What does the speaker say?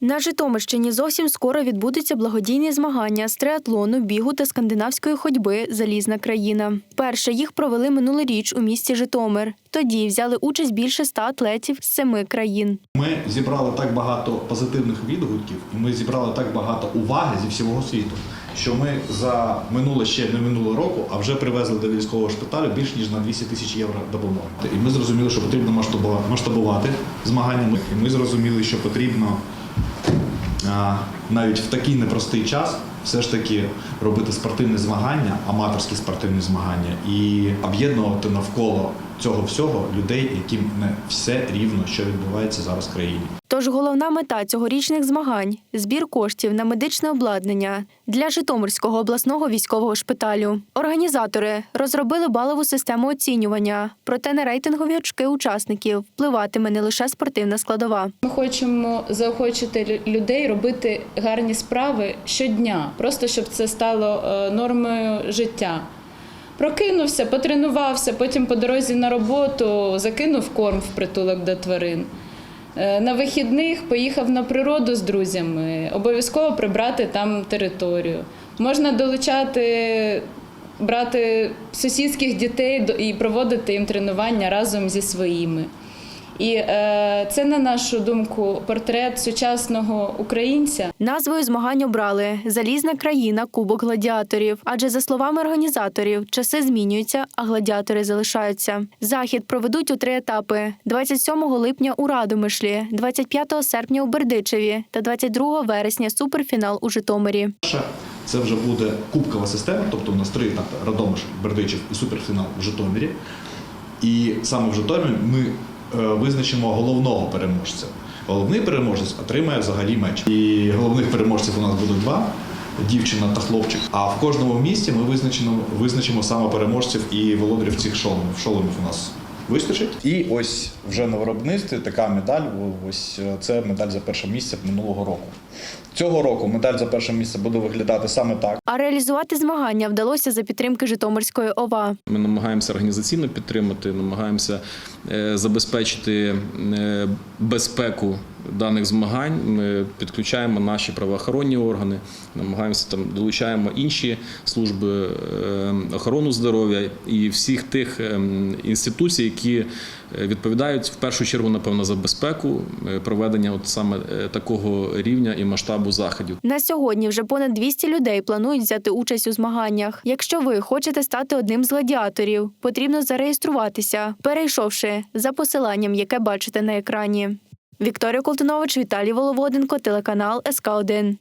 На Житомирщині зовсім скоро відбудуться благодійні змагання з триатлону, бігу та скандинавської ходьби Залізна країна. Перше їх провели минулоріч у місті Житомир. Тоді взяли участь більше ста атлетів з семи країн. Ми зібрали так багато позитивних відгуків, ми зібрали так багато уваги зі всього світу, що ми за минуле ще не минулого року, а вже привезли до військового шпиталю більш ніж на 200 тисяч євро допомоги. І ми зрозуміли, що потрібно масштабувати змагання. І ми зрозуміли, що потрібно навіть в такий непростий час все ж таки робити спортивні змагання, аматорські спортивні змагання і об'єднувати навколо цього всього людей, яким не все рівно, що відбувається зараз в країні. Тож головна мета цьогорічних змагань збір коштів на медичне обладнання для Житомирського обласного військового шпиталю. Організатори розробили балову систему оцінювання, проте на рейтингові очки учасників впливатиме не лише спортивна складова. Ми хочемо заохочити людей робити гарні справи щодня, просто щоб це стало е, нормою життя. Прокинувся, потренувався, потім по дорозі на роботу закинув корм в притулок до тварин. Е, На вихідних поїхав на природу з друзями, обов'язково прибрати там територію. Можна долучати, брати сусідських дітей і проводити їм тренування разом зі своїми. І е, це, на нашу думку, портрет сучасного українця. Назвою змагань обрали Залізна країна Кубок гладіаторів. Адже за словами організаторів, часи змінюються, а гладіатори залишаються. Захід проведуть у три етапи: 27 липня у Радомишлі, 25 серпня у Бердичеві та 22 вересня суперфінал у Житомирі. Це вже буде кубкова система, тобто у нас три етапи Радомиш, Бердичів і суперфінал в Житомирі. І саме в Житомирі ми визначимо головного переможця. Головний переможець отримає взагалі меч. І головних переможців у нас буде два. Дівчина та хлопчик. А в кожному місті ми визначимо, визначимо саме переможців і володарів цих шоломів. Шоломів у нас вистачить. І ось вже на виробництві така медаль. Ось е, це медаль за перше місце минулого року. Цього року медаль за перше місце буде виглядати саме так. А реалізувати змагання вдалося за підтримки Житомирської ОВА. Ми намагаємося організаційно підтримати, намагаємося е, забезпечити е, безпеку даних змагань. Ми підключаємо наші правоохоронні органи, намагаємося там долучаємо інші служби е, охорони здоров'я і всіх тих е, інституцій, які е, відповідають в першу чергу, напевно, за безпеку проведення от саме такого рівня і масштабу заходів. На сьогодні вже понад 200 людей планують взяти участь у змаганнях. Якщо ви хочете стати одним з гладіаторів, потрібно зареєструватися, перейшовши за посиланням, яке бачите на екрані. Вікторія Колтунович, Віталій Воловоденко, телеканал СК 1